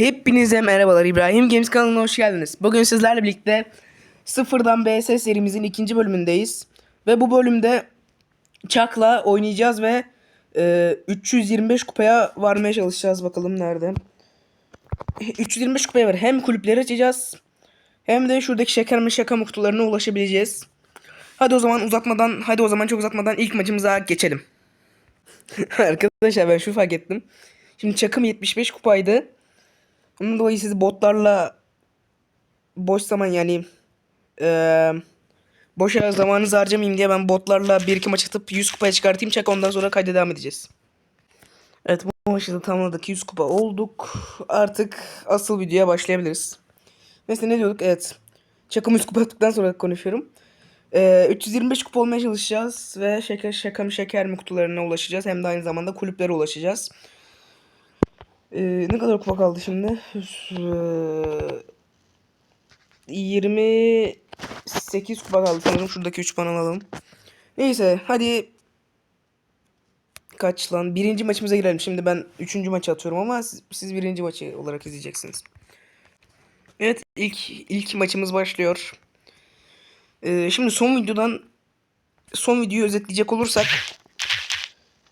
Hepinize merhabalar İbrahim Games kanalına hoş geldiniz. Bugün sizlerle birlikte sıfırdan BS serimizin ikinci bölümündeyiz. Ve bu bölümde Chuck'la oynayacağız ve e, 325 kupaya varmaya çalışacağız. Bakalım nerede. 325 kupaya var. Hem kulüpleri açacağız hem de şuradaki şeker mi şaka kutularına ulaşabileceğiz. Hadi o zaman uzatmadan, hadi o zaman çok uzatmadan ilk maçımıza geçelim. Arkadaşlar ben şu fark ettim. Şimdi çakım 75 kupaydı. Ondan dolayı siz botlarla boş zaman yani eee boşa zamanınızı harcamayayım diye ben botlarla bir iki maç atıp 100 kupaya çıkartayım çak ondan sonra kayda devam edeceğiz. Evet bu maçı da tamamladık 100 kupa olduk. Artık asıl videoya başlayabiliriz. Mesela ne diyorduk? Evet. Çakım 100 kupa attıktan sonra konuşuyorum. Ee, 325 kupa olmaya çalışacağız ve şeker şaka mı şeker mi kutularına ulaşacağız. Hem de aynı zamanda kulüplere ulaşacağız. Ee, ne kadar kupa kaldı şimdi? Ee, 28 kupa kaldı sanırım. Şuradaki 3 puan alalım. Neyse hadi kaç lan? Birinci maçımıza girelim. Şimdi ben üçüncü maçı atıyorum ama siz, siz birinci maçı olarak izleyeceksiniz. Evet ilk ilk maçımız başlıyor. Ee, şimdi son videodan son videoyu özetleyecek olursak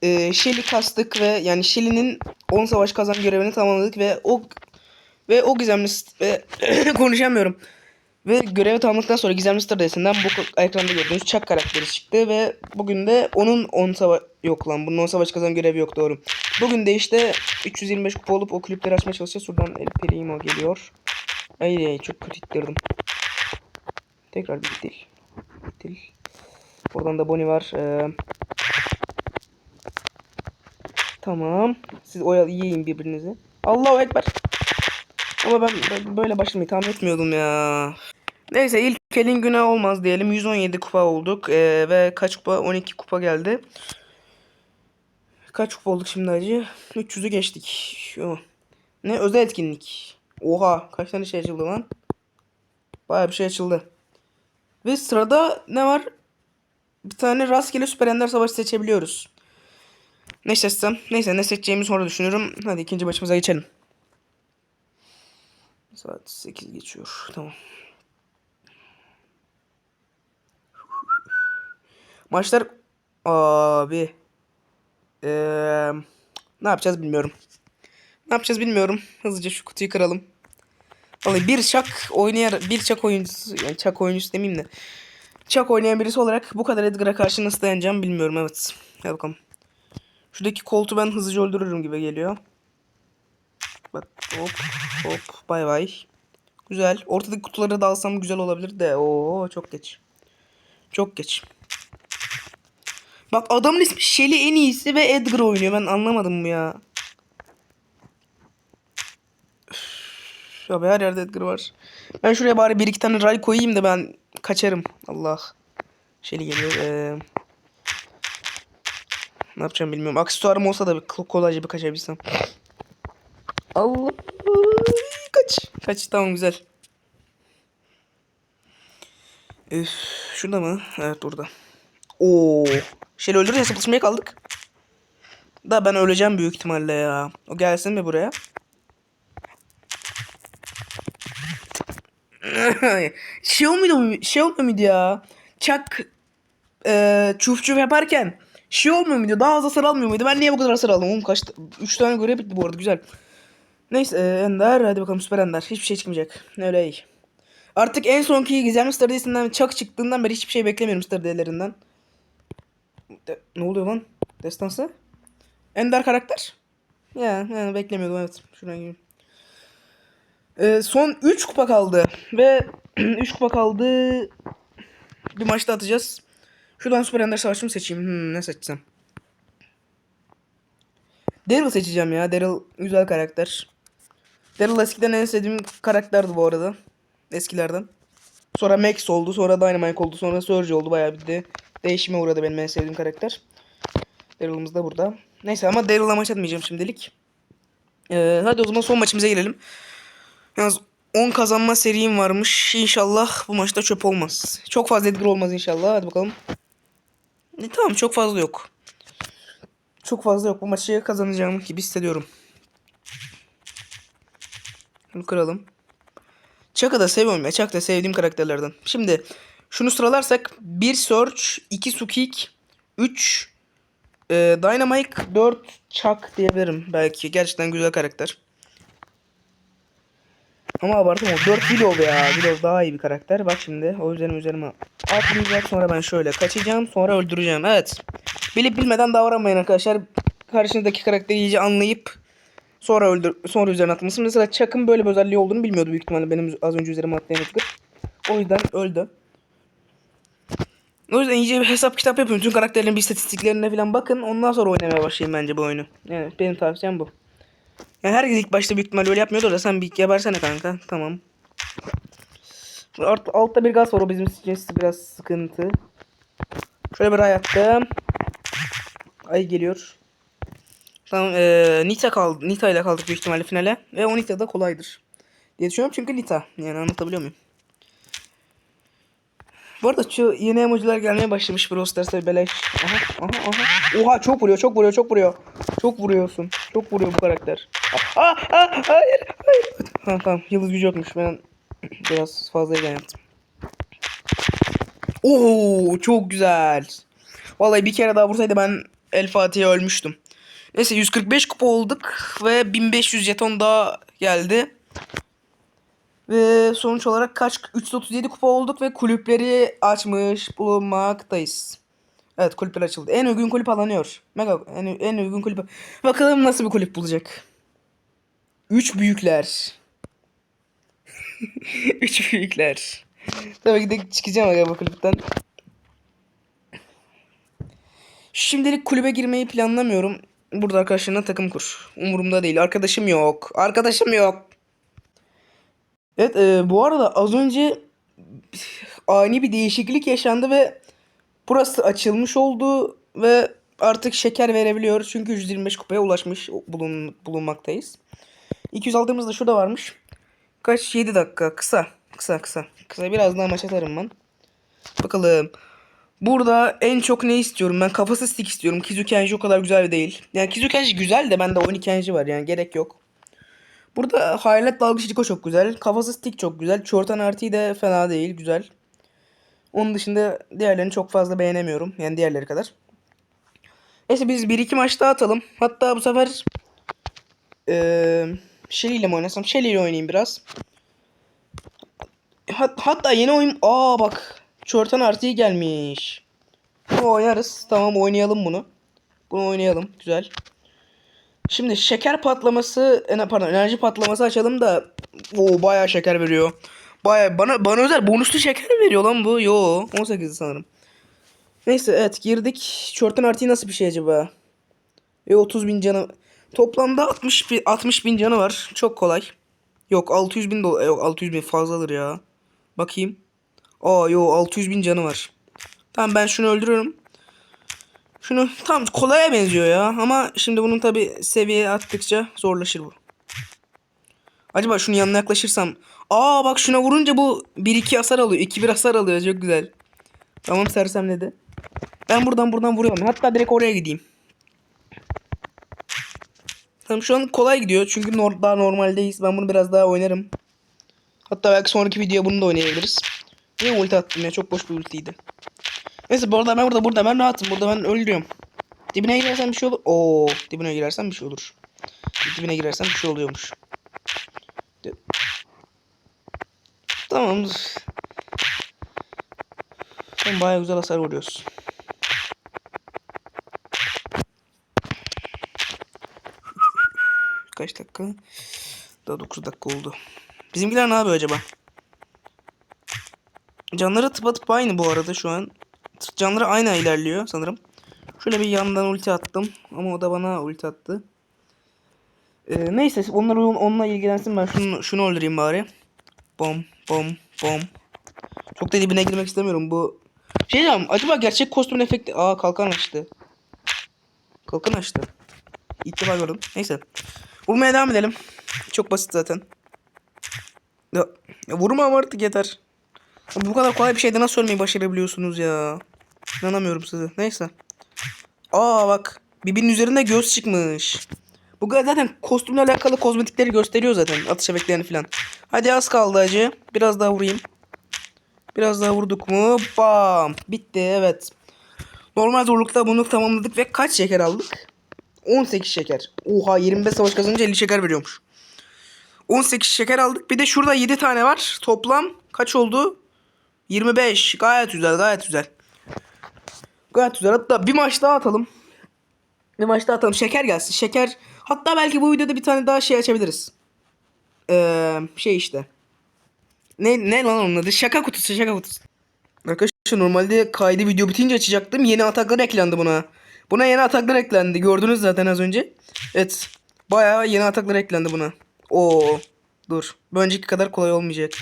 e, Shelly kastık ve yani Shelly'nin 10 savaş kazan görevini tamamladık ve o ve o gizemli ve konuşamıyorum. Ve görevi tamamladıktan sonra gizemli star desinden bu ekranda gördüğünüz Chuck karakteri çıktı ve bugün de onun 10 savaş yok lan bunun 10 savaş kazan görevi yok doğru. Bugün de işte 325 kupa olup o klipleri açmaya çalışacağız. Şuradan El Primo geliyor. Ay ay çok kötü ittirdim. Tekrar bir dil. Dil. Oradan da Bonnie var. Ee, tamam. Siz oyal yiyin birbirinizi. Allahu Ekber. Ama ben, böyle başlamayı tahmin etmiyordum ya. Neyse ilk elin günah olmaz diyelim. 117 kupa olduk. Ee, ve kaç kupa? 12 kupa geldi. Kaç kupa olduk şimdi acı? 300'ü geçtik. Yo. Ne özel etkinlik. Oha kaç tane şey açıldı lan? Baya bir şey açıldı. Ve sırada ne var? Bir tane rastgele süper ender savaşı seçebiliyoruz. Ne seçsem? Neyse ne seçeceğimi sonra düşünüyorum. Hadi ikinci maçımıza geçelim. Saat 8 geçiyor. Tamam. Maçlar abi Eee, ne yapacağız bilmiyorum. Ne yapacağız bilmiyorum. Hızlıca şu kutuyu kıralım. Vallahi bir çak oynayan bir çak oyuncusu yani çak oyuncusu demeyeyim de çak oynayan birisi olarak bu kadar Edgar'a karşı nasıl dayanacağım bilmiyorum evet. Gel bakalım. Şuradaki koltu ben hızlıca öldürürüm gibi geliyor. Bak hop hop bay bay. Güzel. Ortadaki kutuları da alsam güzel olabilir de. Oo çok geç. Çok geç. Bak adamın ismi Shelly en iyisi ve Edgar oynuyor. Ben anlamadım ya. Üf, Abi her yerde Edgar var. Ben şuraya bari bir iki tane ray koyayım da ben kaçarım. Allah. Shelly geliyor. Ee, ne yapacağım bilmiyorum. Aksesuarım olsa da bir kolayca bir kaçabilsem. Allah. Kaç. Kaç tamam güzel. Üf, şurada mı? Evet burada. Oo. Şeyle öldürünce hesaplaşmaya kaldık. Da ben öleceğim büyük ihtimalle ya. O gelsin mi buraya? şey olmuyordu şey olmuyor muydu ya? Çak e, çuf yaparken şey olmuyor muydu? Daha az hasar almıyor muydu? Ben niye bu kadar hasar aldım? Oğlum kaç 3 tane görev bitti bu arada güzel. Neyse e, Ender hadi bakalım süper Ender. Hiçbir şey çıkmayacak. Öyle iyi. Artık en sonki gizemli Star Day'sinden Chuck çıktığından beri hiçbir şey beklemiyorum Star Day'lerinden. De- ne oluyor lan? Destansı? Ender karakter? Ya, yani beklemiyordum evet. Şuradan gireyim. Ee, son 3 kupa kaldı. Ve 3 kupa kaldı. Bir maçta atacağız. Şuradan Süper Ender Savaşçımı seçeyim. Hmm, ne seçsem? Daryl seçeceğim ya. Daryl güzel karakter. Daryl eskiden en sevdiğim karakterdi bu arada. Eskilerden. Sonra Max oldu. Sonra Dynamite oldu. Sonra Surge oldu. Bayağı bir de değişime uğradı benim en sevdiğim karakter. Daryl'ımız da burada. Neyse ama Daryl'la maç atmayacağım şimdilik. Ee, hadi o zaman son maçımıza gelelim. Yalnız 10 kazanma serim varmış. İnşallah bu maçta çöp olmaz. Çok fazla Edgar olmaz inşallah. Hadi bakalım. E, tamam çok fazla yok. Çok fazla yok. Bu maçı kazanacağım gibi hissediyorum. Şunu kıralım. Chuck'ı da seviyorum ya. Chuck da sevdiğim karakterlerden. Şimdi şunu sıralarsak 1 Search, 2 Sukik, 3 e, Dynamite, 4 Chuck diyebilirim belki. Gerçekten güzel karakter. Ama abartma. 4 Willow ya. Willow daha iyi bir karakter. Bak şimdi o üzerime üzerime atlayacak. Sonra ben şöyle kaçacağım. Sonra öldüreceğim. Evet. Bilip bilmeden davranmayın arkadaşlar. Karşınızdaki karakteri iyice anlayıp sonra öldür sonra üzerine atmasın. Mesela Chuck'ın böyle bir özelliği olduğunu bilmiyordu büyük ihtimalle benim az önce üzerime atlayan Edgar. O yüzden öldü. O yüzden iyice bir hesap kitap yapın. Tüm karakterlerin bir istatistiklerine falan bakın. Ondan sonra oynamaya başlayın bence bu oyunu. Yani benim tavsiyem bu. Yani herkes ilk başta büyük ihtimalle öyle yapmıyordur da sen bir gebersene kanka. Tamam. Alt, altta bir gaz var o bizim için biraz sıkıntı. Şöyle bir ay attım. Ay geliyor. Tamam eee Nita kaldı. Nita ile kaldık büyük ihtimalle finale. Ve o Nita da kolaydır. Diye düşünüyorum çünkü Nita. Yani anlatabiliyor muyum? Bu arada şu yeni emojiler gelmeye başlamış Brawl Stars'ta beleş. Aha aha aha. Oha çok vuruyor çok vuruyor çok vuruyor. Çok vuruyorsun. Çok vuruyor bu karakter. Aa, hayır hayır. Ha, tamam yıldız gücü yokmuş ben biraz fazla heyecan yaptım. Oo çok güzel. Vallahi bir kere daha vursaydı ben El Fatih'e ölmüştüm. Neyse 145 kupa olduk ve 1500 jeton daha geldi. Ve sonuç olarak kaç 337 kupa olduk ve kulüpleri açmış bulunmaktayız. Evet kulüpler açıldı. En uygun kulüp alınıyor. Mega en, en uygun kulüp. Bakalım nasıl bir kulüp bulacak. Üç büyükler. Üç büyükler. Tabii ki de çıkacağım aga bu kulüpten. Şimdilik kulübe girmeyi planlamıyorum. Burada arkadaşlarına takım kur. Umurumda değil. Arkadaşım yok. Arkadaşım yok. Evet e, bu arada az önce ani bir değişiklik yaşandı ve burası açılmış oldu ve artık şeker verebiliyoruz. Çünkü 125 kupaya ulaşmış bulun, bulunmaktayız. 200 aldığımızda şurada varmış. Kaç? 7 dakika. Kısa. Kısa kısa. Kısa biraz daha maç atarım ben. Bakalım. Burada en çok ne istiyorum? Ben kafası stick istiyorum. Kizukenji o kadar güzel değil. Yani Kizukenji güzel de bende Onikenji var yani gerek yok. Burada hayalet dalgıç Rico çok güzel. Kafası stick çok güzel. Çortan artı de fena değil. Güzel. Onun dışında diğerlerini çok fazla beğenemiyorum. Yani diğerleri kadar. Neyse biz bir iki maç daha atalım. Hatta bu sefer ee, İle mi oynasam? İle oynayayım biraz. Hat, hatta yeni oyun... Aa bak. Çortan artıyı gelmiş. Bunu oynarız. Tamam oynayalım bunu. Bunu oynayalım. Güzel. Şimdi şeker patlaması, ene- pardon enerji patlaması açalım da o bayağı şeker veriyor. Bayağı bana bana özel bonuslu şeker veriyor lan bu. Yo 18 sanırım. Neyse evet girdik. Çortan artı nasıl bir şey acaba? E 30 bin canı. Toplamda 60 bin, 60 bin canı var. Çok kolay. Yok 600 bin dolar. Yok 600 bin fazladır ya. Bakayım. Aa yo 600 bin canı var. Tamam ben şunu öldürüyorum. Şunu tam kolaya benziyor ya ama şimdi bunun tabi seviye attıkça zorlaşır bu. Acaba şunun yanına yaklaşırsam. Aa bak şuna vurunca bu 1-2 hasar alıyor. 2-1 hasar alıyor çok güzel. Tamam sersem dedi. Ben buradan buradan vuruyorum. Hatta direkt oraya gideyim. Tamam şu an kolay gidiyor çünkü nor daha normaldeyiz. Ben bunu biraz daha oynarım. Hatta belki sonraki videoya bunu da oynayabiliriz. Niye ulti attım ya çok boş bir ultiydi. Neyse bu arada ben burada burada ben rahatım. Burada ben öldürüyorum. Dibine girersen bir şey olur. Oo, dibine girersen bir şey olur. Dibine girersen bir şey oluyormuş. De- Tamam. Sen bayağı güzel hasar vuruyorsun. Kaç dakika? Daha 9 dakika oldu. Bizimkiler ne yapıyor acaba? Canları tıpatıp aynı bu arada şu an. Canları aynı ilerliyor sanırım. Şöyle bir yandan ulti attım. Ama o da bana ulti attı. Ee, neyse onlar onunla ilgilensin ben şunu, şunu öldüreyim bari. Bom bom bom. Çok da dibine girmek istemiyorum bu. Şey diyeceğim acaba gerçek kostümün efekti. Aa kalkan açtı. Kalkan açtı. İlk defa gördüm. Neyse. Vurmaya devam edelim. Çok basit zaten. Ya, ya vurma ama artık yeter. Ya Bu kadar kolay bir şeyde nasıl ölmeyi başarabiliyorsunuz ya? İnanamıyorum size. Neyse. Aa bak. Birbirinin üzerinde göz çıkmış. Bu zaten kostümle alakalı kozmetikleri gösteriyor zaten. Atış efektlerini falan. Hadi az kaldı acı. Biraz daha vurayım. Biraz daha vurduk mu? Bam. Bitti evet. Normal zorlukta bunu tamamladık ve kaç şeker aldık? 18 şeker. Oha 25 savaş kazanınca 50 şeker veriyormuş. 18 şeker aldık. Bir de şurada 7 tane var. Toplam kaç oldu? 25. Gayet güzel gayet güzel. Gayet güzel. Hatta bir maç daha atalım. Bir maç daha atalım. Şeker gelsin. Şeker. Hatta belki bu videoda bir tane daha şey açabiliriz. Ee, şey işte. Ne, ne lan onun adı? Şaka kutusu şaka kutusu. Arkadaşlar normalde kaydı video bitince açacaktım. Yeni ataklar eklendi buna. Buna yeni ataklar eklendi. Gördünüz zaten az önce. Evet. Bayağı yeni ataklar eklendi buna. Oo. Dur. Önceki kadar kolay olmayacak.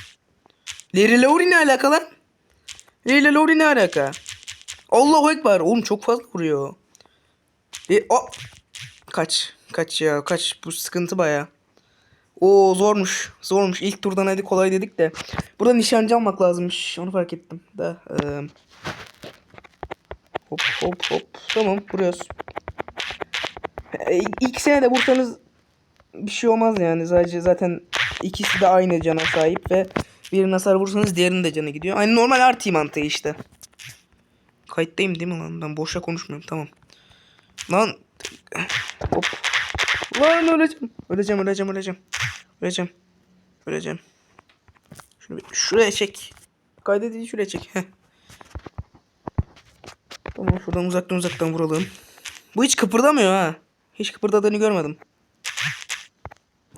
Larry Lowry ne alaka lan? Larry Lowry ne alaka? Allahu Ekber. Oğlum çok fazla vuruyor. E, o. Kaç. Kaç ya. Kaç. Bu sıkıntı baya. O zormuş. Zormuş. İlk turdan hadi kolay dedik de. Burada nişancı almak lazımmış. Onu fark ettim. Da. eee. Hop hop hop. Tamam vuruyoruz. E, ilk sene de vursanız bir şey olmaz yani. Sadece zaten ikisi de aynı cana sahip ve birine hasar vursanız diğerinin de canı gidiyor. Aynı normal RT mantığı işte. Kayıttayım değil mi lan? Ben boşa konuşmuyorum. Tamam. Lan. Hop. Lan öleceğim. Öleceğim öleceğim öleceğim. Öleceğim. Öleceğim. Şunu bir şuraya çek. Kaydedici şuraya çek. Heh. Tamam şuradan uzaktan uzaktan vuralım. Bu hiç kıpırdamıyor ha. Hiç kıpırdadığını görmedim.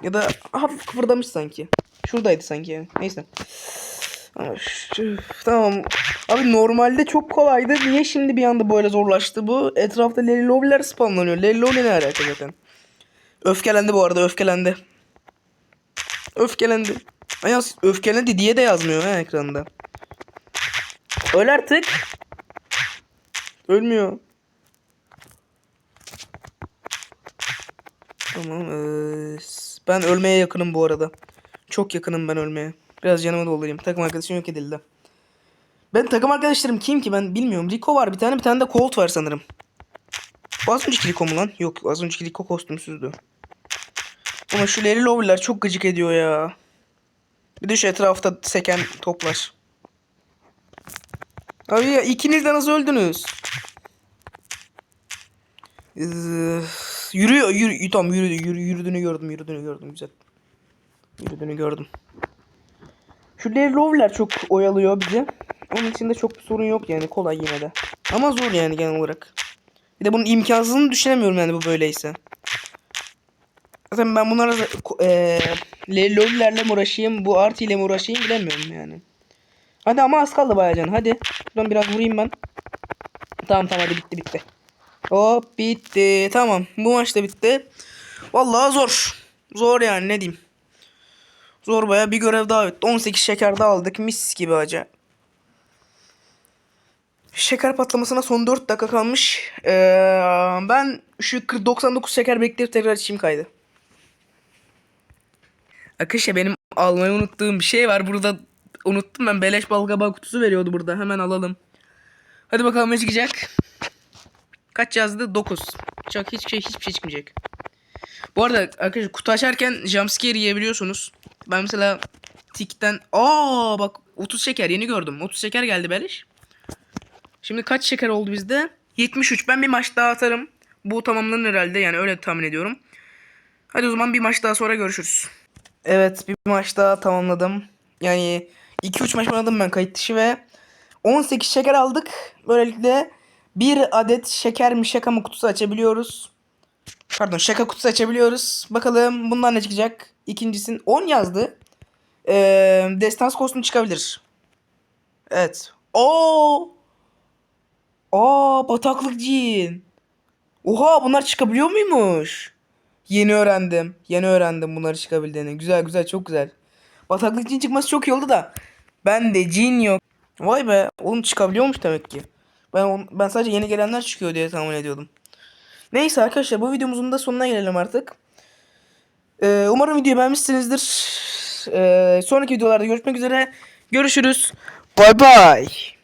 Ya da hafif kıpırdamış sanki. Şuradaydı sanki. Neyse. Ama şu- tamam. Abi normalde çok kolaydı. Niye şimdi bir anda böyle zorlaştı bu? Etrafta Lowry'ler spawnlanıyor. Lowry ne alaka zaten? Öfkelendi bu arada öfkelendi. Öfkelendi. Ay yalnız öfkelendi diye de yazmıyor ha ekranda. Öl artık. Ölmüyor. Tamam. eee, ben ölmeye yakınım bu arada. Çok yakınım ben ölmeye. Biraz canımı doldurayım. Takım arkadaşım yok edildi. Ben takım arkadaşlarım kim ki ben bilmiyorum. Rico var bir tane bir tane de Colt var sanırım. Az önceki Rico mu lan? Yok az önceki Rico kostümsüzdü. Ama şu Larry Lowry'ler çok gıcık ediyor ya. Bir de şu etrafta seken toplar. Abi ya ikiniz de nasıl öldünüz? Ee, yürüyor, yürü, tamam yürüdü, yürü, yürüdüğünü gördüm, yürüdüğünü gördüm güzel. Yürüdüğünü gördüm. Şu Lowry'ler çok oyalıyor bizi. Onun içinde çok bir sorun yok yani kolay yine de. Ama zor yani genel olarak. Bir de bunun imkansızını düşünemiyorum yani bu böyleyse. Zaten ben bunlara eee Lollerle mi uğraşayım, bu artı ile mi uğraşayım bilemiyorum yani. Hadi ama az kaldı bayağı can. Hadi. Şuradan biraz vurayım ben. Tamam tamam hadi bitti bitti. Hop bitti. Tamam. Bu maç da bitti. Vallahi zor. Zor yani ne diyeyim. Zor baya bir görev daha bitti. 18 şeker daha aldık. Mis gibi acı. Şeker patlamasına son 4 dakika kalmış. Ee, ben şu 40 99 şeker bekleyip tekrar içeyim kaydı. Arkadaşlar benim almayı unuttuğum bir şey var. Burada unuttum ben. Beleş balgaba kutusu veriyordu burada. Hemen alalım. Hadi bakalım ne çıkacak. Kaç yazdı? 9. Çok hiçbir şey hiçbir şey çıkmayacak. Bu arada arkadaşlar kutu açarken jumpscare yiyebiliyorsunuz. Ben mesela tikten aa bak 30 şeker yeni gördüm. 30 şeker geldi Beleş. Şimdi kaç şeker oldu bizde? 73. Ben bir maç daha atarım. Bu tamamlanır herhalde yani öyle tahmin ediyorum. Hadi o zaman bir maç daha sonra görüşürüz. Evet bir maç daha tamamladım. Yani 2-3 maç oynadım ben kayıt dışı ve 18 şeker aldık. Böylelikle bir adet şeker mi şaka mı kutusu açabiliyoruz. Pardon şaka kutusu açabiliyoruz. Bakalım bundan ne çıkacak. İkincisin 10 yazdı. Ee, destans kostüm çıkabilir. Evet. Oo. Aa bataklık cin. Oha bunlar çıkabiliyor muymuş? Yeni öğrendim. Yeni öğrendim bunları çıkabildiğini. Güzel güzel çok güzel. Bataklık cin çıkması çok iyi oldu da. Ben de cin yok. Vay be. Oğlum çıkabiliyormuş demek ki. Ben on- ben sadece yeni gelenler çıkıyor diye tahmin ediyordum. Neyse arkadaşlar bu videomuzun da sonuna gelelim artık. Ee, umarım videoyu beğenmişsinizdir. Ee, sonraki videolarda görüşmek üzere. Görüşürüz. Bye bye.